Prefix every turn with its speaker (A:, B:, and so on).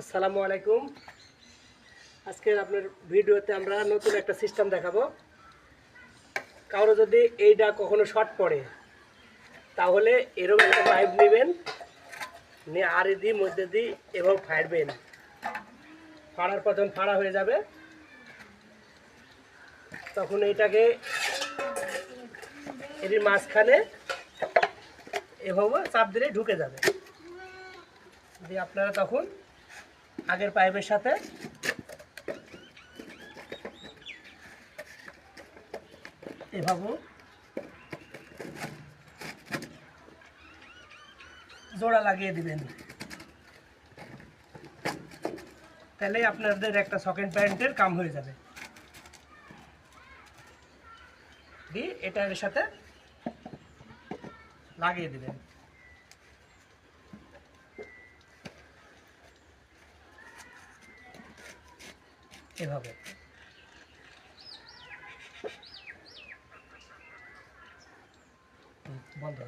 A: আসসালামু আলাইকুম। আজকের আপনার ভিডিওতে আমরা নতুন একটা সিস্টেম দেখাবো। কারও যদি এইটা কখনো শর্ট পড়ে, তাহলে এরকম একটা পাইপ নেবেন, নিয়ে আর দিয়ে মধ্যে দিয়ে এবং ফাড়বেন ফাড়ার পর যখন ফাড়া হয়ে যাবে। তখন এইটাকে এর মাঝখানে এভাবে চাপ দিলে ঢুকে যাবে। দিয়ে আপনারা তখন আগের পাইপের সাথে। এভাবে জোড়া লাগিয়ে দিবেন। তাহলে আপনাদের একটা সেকেন্ড প্যান্টের কাম হয়ে যাবে। দিয়ে এটা এর সাথে লাগিয়ে দিবেন। এভাবে। বন্ধ।